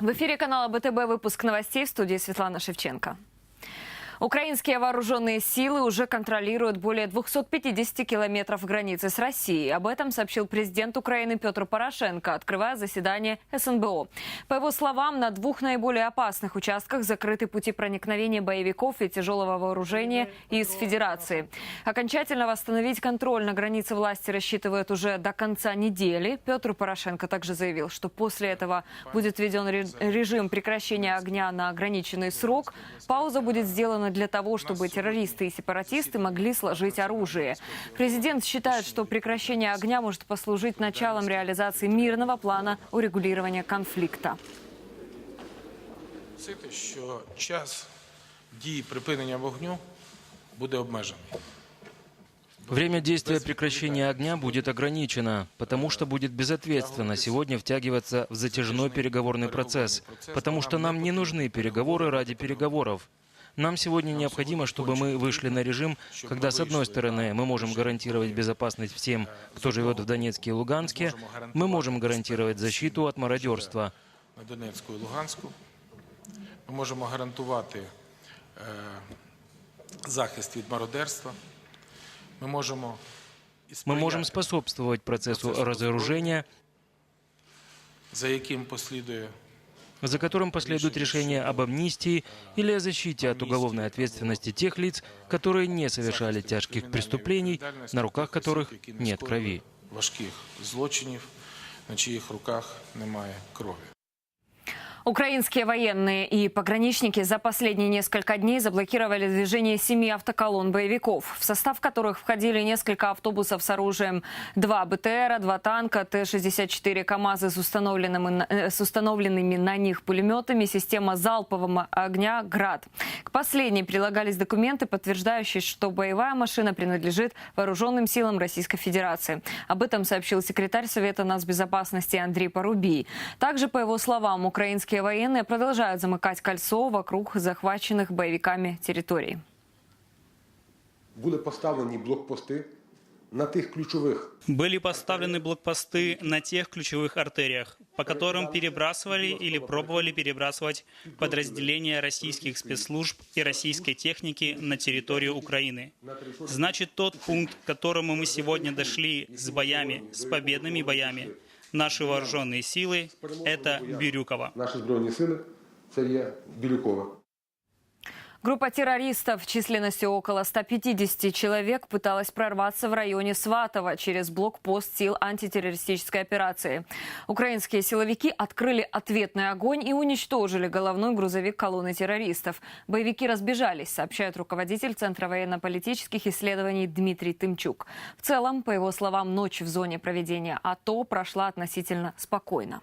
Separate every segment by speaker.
Speaker 1: В эфире канала БТБ выпуск новостей в студии Светлана Шевченко. Украинские вооруженные силы уже контролируют более 250 километров границы с Россией. Об этом сообщил президент Украины Петр Порошенко, открывая заседание СНБО. По его словам, на двух наиболее опасных участках закрыты пути проникновения боевиков и тяжелого вооружения из Федерации. Окончательно восстановить контроль на границе власти рассчитывают уже до конца недели. Петр Порошенко также заявил, что после этого будет введен ре- режим прекращения огня на ограниченный срок. Пауза будет сделана для того, чтобы террористы и сепаратисты могли сложить оружие. Президент считает, что прекращение огня может послужить началом реализации мирного плана урегулирования конфликта.
Speaker 2: Наголосити, що час дії припинення вогню буде обмежений.
Speaker 3: Время действия прекращения огня будет ограничено, потому что будет безответственно сегодня втягиваться в затяжной переговорный процесс, потому что нам не нужны переговоры ради переговоров. Нам сегодня необходимо, чтобы мы вышли на режим, когда, с одной стороны, мы можем гарантировать безопасность всем, кто живет в Донецке и Луганске, мы можем гарантировать защиту от мародерства.
Speaker 2: на Донецьку і Луганську. Ми можемо гарантувати е, захист від мародерства. Ми можемо і
Speaker 3: Мы
Speaker 2: сприяти,
Speaker 3: можем способствовать процессу разоружения,
Speaker 2: за яким послідує
Speaker 3: за которым последует решение об амнистии или о защите от уголовной ответственности тех лиц, которые не совершали тяжких преступлений, на руках которых
Speaker 2: які не
Speaker 3: нет
Speaker 2: скоїли
Speaker 3: крови.
Speaker 2: важких злочинів, на чиїх руках немає крові.
Speaker 1: Украинские военные и пограничники за последние несколько дней заблокировали движение семи автоколонн боевиков, в состав которых входили несколько автобусов с оружием, два БТРа, два танка, Т-64 КАМАЗы с установленными, на- э, с установленными на них пулеметами, система залпового огня «Град». К последней прилагались документы, подтверждающие, что боевая машина принадлежит вооруженным силам Российской Федерации. Об этом сообщил секретарь Совета нацбезопасности Андрей Порубий. Также, по его словам, украинские военные продолжают замыкать кольцо вокруг захваченных боевиками территорий.
Speaker 4: були поставлені блокпости на тих ключових
Speaker 5: Были поставлены блокпосты на тех ключевых артериях, по которым перебрасывали или пробовали перебрасывать подразделения российских спецслужб и российской техники на территорию Украины. Значит, тот пункт, к которому мы сегодня дошли с боями, с победными боями, наши вооруженные силы, это Бирюково.
Speaker 4: наші збройні сили. Це є Білюкова.
Speaker 1: Группа террористов численностью около 150 человек пыталась прорваться в районе Сватова через блокпост сил антитеррористической операции. Украинские силовики открыли ответный огонь и уничтожили головной грузовик колонны террористов. Боевики разбежались, сообщает руководитель Центра военно-политических исследований Дмитрий Тымчук. В целом, по его словам, ночь в зоне проведения АТО прошла относительно спокойно.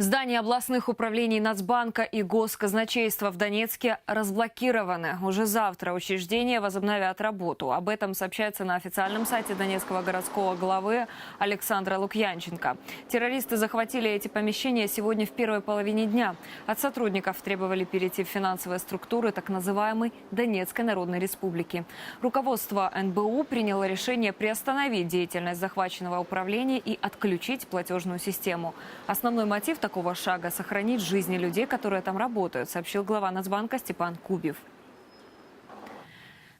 Speaker 1: Здания областных управлений Нацбанка и Госказначейства в Донецке разблокированы. Уже завтра учреждения возобновят работу. Об этом сообщается на официальном сайте Донецкого городского главы Александра Лукьянченко. Террористы захватили эти помещения сегодня в первой половине дня. От сотрудников требовали перейти в финансовые структуры так называемой Донецкой Народной Республики. Руководство НБУ приняло решение приостановить деятельность захваченного управления и отключить платежную систему. Основной мотив такого шага – сохранить жизни людей, которые там работают, сообщил глава Нацбанка Степан Кубев.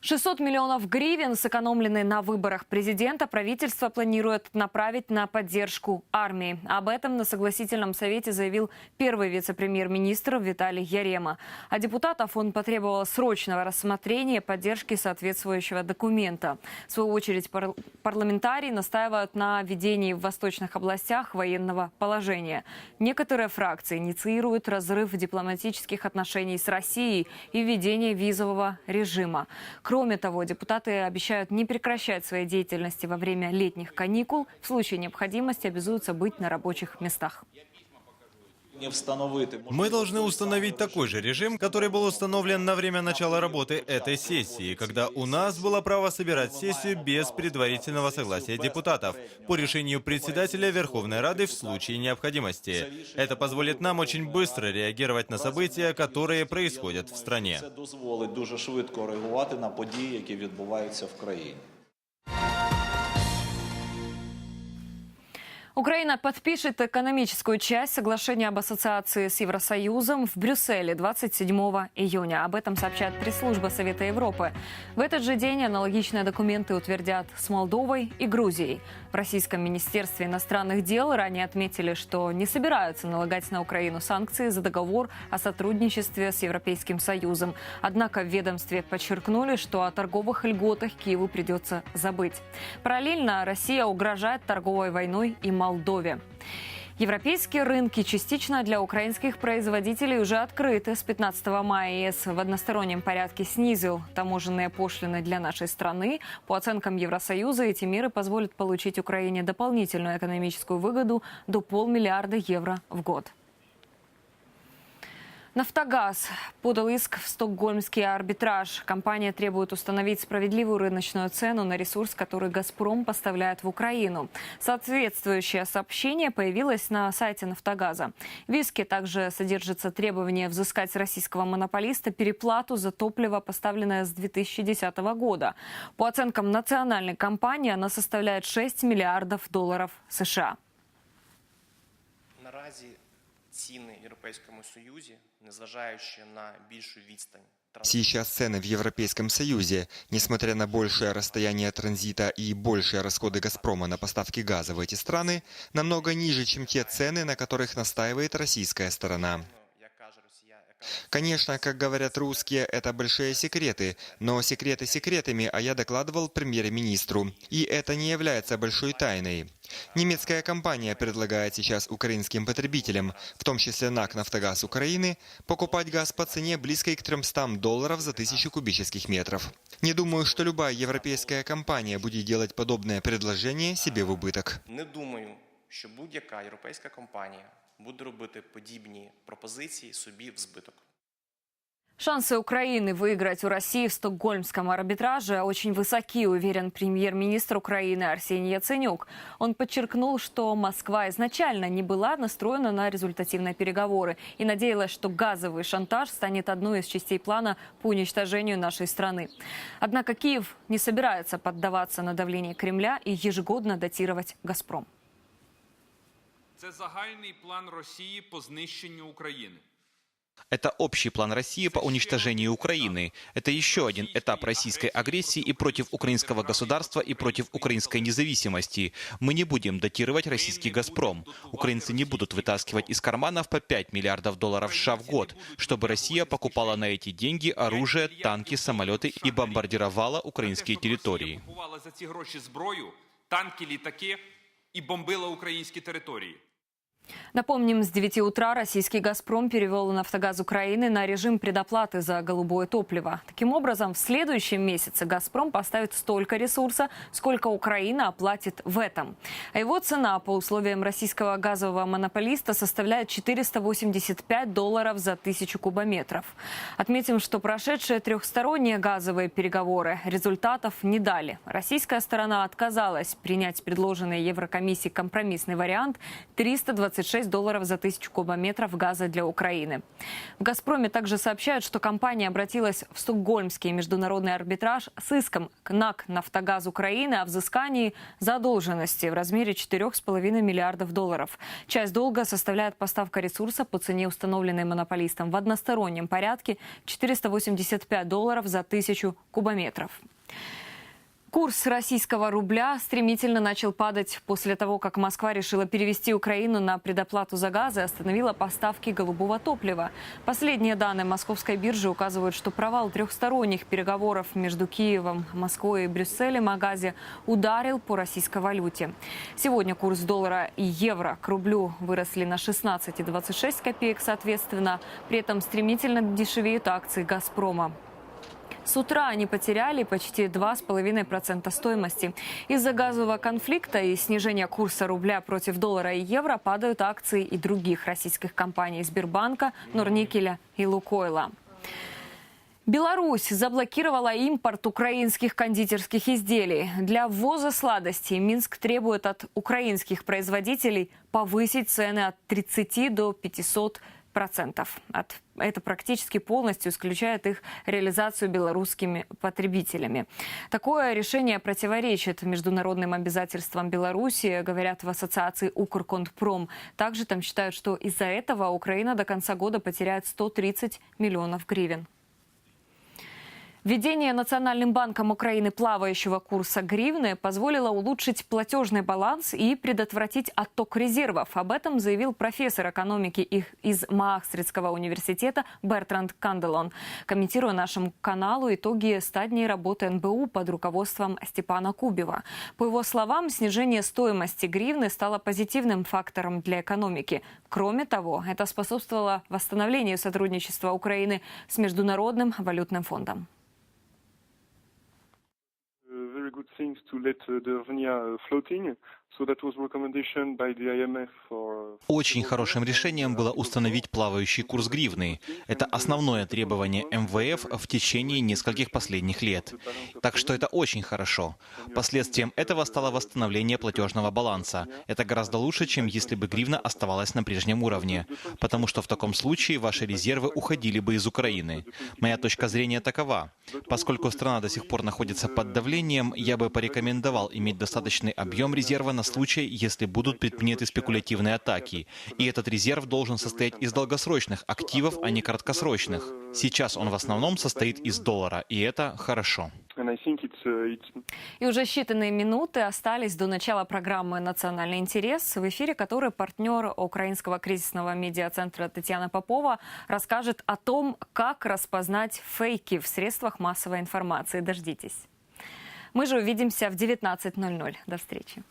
Speaker 1: 600 миллионов гривен, сэкономленные на выборах президента, правительство планирует направить на поддержку армии. Об этом на согласительном совете заявил первый вице-премьер-министр Виталий Ярема. А депутатов он потребовал срочного рассмотрения поддержки соответствующего документа. В свою очередь пар- парламентарии настаивают на введении в восточных областях военного положения. Некоторые фракции инициируют разрыв дипломатических отношений с Россией и введение визового режима. Кроме того, депутаты обещают не прекращать своей деятельности во время летних каникул. В случае необходимости обязуются быть на рабочих местах.
Speaker 6: не встановити
Speaker 7: Мы должны установить такой же режим, который был установлен на время начала работы этой сессии, когда у нас было право собирать сессию без предварительного согласия депутатов по решению председателя Верховной Рады в случае необходимости. Это позволит нам очень быстро реагировать на события, которые происходят в стране.
Speaker 6: Це дозволить дуже швидко реагувати на події, які відбуваються в країні.
Speaker 1: Украина подпишет экономическую часть соглашения об ассоциации с Евросоюзом в Брюсселе 27 июня. Об этом сообщает пресс-служба Совета Европы. В этот же день аналогичные документы утвердят с Молдовой и Грузией. В Российском Министерстве иностранных дел ранее отметили, что не собираются налагать на Украину санкции за договор о сотрудничестве с Европейским Союзом. Однако в ведомстве подчеркнули, что о торговых льготах Киеву придется забыть. Параллельно Россия угрожает торговой войной и Молдове. Европейские рынки частично для украинских производителей уже открыты. С 15 мая ЕС в одностороннем порядке снизил таможенные пошлины для нашей страны. По оценкам Евросоюза, эти меры позволят получить Украине дополнительную экономическую выгоду до полмиллиарда евро в год. «Нафтогаз» подал иск в стокгольмский арбитраж. Компания требует установить справедливую рыночную цену на ресурс, который «Газпром» поставляет в Украину. Соответствующее сообщение появилось на сайте «Нафтогаза». В иске также содержится требование взыскать с российского монополиста переплату за топливо, поставленное с 2010 года. По оценкам национальной компании, она составляет 6 миллиардов долларов США
Speaker 8: ціни в Європейському Союзі, незважаючи на більшу відстань транзиту,
Speaker 9: Сейчас цены в Европейском Союзе, несмотря на большее расстояние транзита и большие расходы «Газпрома» на поставки газа в эти страны, намного ниже, чем те цены, на которых настаивает российская сторона. Конечно, как говорят русские, это большие секреты, но секреты секретами, а я докладывал премьер-министру. И это не является большой тайной. Немецкая компания предлагает сейчас украинским потребителям, в том числе НАК «Нафтогаз Украины», покупать газ по цене близкой к 300 долларов за тысячу кубических метров. Не думаю, что любая европейская компания будет делать подобное предложение себе в убыток.
Speaker 8: не думаю, що будь-яка європейська компанія буде робити подібні пропозиції собі в збиток.
Speaker 1: Шансы Украины выиграть у России в стокгольмском арбитраже очень высоки, уверен премьер-министр Украины Арсений Яценюк. Он подчеркнул, что Москва изначально не была настроена на результативные переговоры и надеялась, что газовый шантаж станет одной из частей плана по уничтожению нашей страны. Однако Киев не собирается поддаваться на давление Кремля и ежегодно датировать «Газпром».
Speaker 10: Це загальний план Росії по знищенню України.
Speaker 11: Это общий план России по уничтожению Украины. Это еще один этап российской агрессии и против украинского государства, и против украинской независимости. Мы не будем датировать российский «Газпром». Украинцы не будут вытаскивать из карманов по 5 миллиардов долларов США в год, чтобы Россия покупала на эти деньги оружие, танки, самолеты и бомбардировала украинские
Speaker 10: Те, щоб Росія
Speaker 11: территории.
Speaker 10: купувала за ці гроші зброю, танки, літаки і бомбила українські території.
Speaker 1: Напомним, с 9 утра российский «Газпром» перевел «Нафтогаз Украины» на режим предоплаты за голубое топливо. Таким образом, в следующем месяце «Газпром» поставит столько ресурса, сколько Украина оплатит в этом. А его цена по условиям российского газового монополиста составляет 485 долларов за тысячу кубометров. Отметим, что прошедшие трехсторонние газовые переговоры результатов не дали. Российская сторона отказалась принять предложенный Еврокомиссией компромиссный вариант 326 долларов за тысячу кубометров газа для Украины. В «Газпроме» также сообщают, что компания обратилась в Стокгольмский международный арбитраж с иском к НАК «Нафтогаз Украины» о взыскании задолженности в размере 4,5 миллиардов долларов. Часть долга составляет поставка ресурса по цене, установленной монополистом в одностороннем порядке 485 долларов за тысячу кубометров. Курс российского рубля стремительно начал падать после того, как Москва решила перевести Украину на предоплату за газ и остановила поставки голубого топлива. Последние данные московской биржи указывают, что провал трехсторонних переговоров между Киевом, Москвой и Брюсселем о газе ударил по российской валюте. Сегодня курс доллара и евро к рублю выросли на 16 и 26 копеек соответственно. При этом стремительно дешевеют акции «Газпрома». С утра они потеряли почти 2,5% стоимости. Из-за газового конфликта и снижения курса рубля против доллара и евро падают акции и других российских компаний Сбербанка, Норникеля и Лукойла. Беларусь заблокировала импорт украинских кондитерских изделий. Для ввоза сладостей Минск требует от украинских производителей повысить цены от 30 до 500 10%. От, это практически полностью исключает их реализацию белорусскими потребителями. Такое решение противоречит международным обязательствам Беларуси, говорят в ассоциации «Укрконтпром». Также там считают, что из-за этого Украина до конца года потеряет 130 миллионов гривен. Введение Национальным банком Украины плавающего курса гривны позволило улучшить платежный баланс и предотвратить отток резервов. Об этом заявил профессор экономики из Маахстритского университета Бертранд Канделон, комментируя нашему каналу итоги 100 дней работы НБУ под руководством Степана Кубева. По его словам, снижение стоимости гривны стало позитивным фактором для экономики. Кроме того, это способствовало восстановлению сотрудничества Украины с Международным валютным фондом.
Speaker 12: Very good things to let uh, the hryvnia uh, floating.
Speaker 11: Очень хорошим решением было установить плавающий курс гривны. Это основное требование МВФ в течение нескольких последних лет. Так что это очень хорошо. Последствием этого стало восстановление платежного баланса. Это гораздо лучше, чем если бы гривна оставалась на прежнем уровне. Потому что в таком случае ваши резервы уходили бы из Украины. Моя точка зрения такова. Поскольку страна до сих пор находится под давлением, я бы порекомендовал иметь достаточный объем резерва на случай, если будут предприняты спекулятивные атаки. И этот резерв должен состоять из долгосрочных активов, а не краткосрочных. Сейчас он в основном состоит из доллара, и это хорошо.
Speaker 1: И уже считанные минуты остались до начала программы «Национальный интерес», в эфире которой партнер Украинского кризисного медиацентра Татьяна Попова расскажет о том, как распознать фейки в средствах массовой информации. Дождитесь. Мы же увидимся в 19.00. До встречи.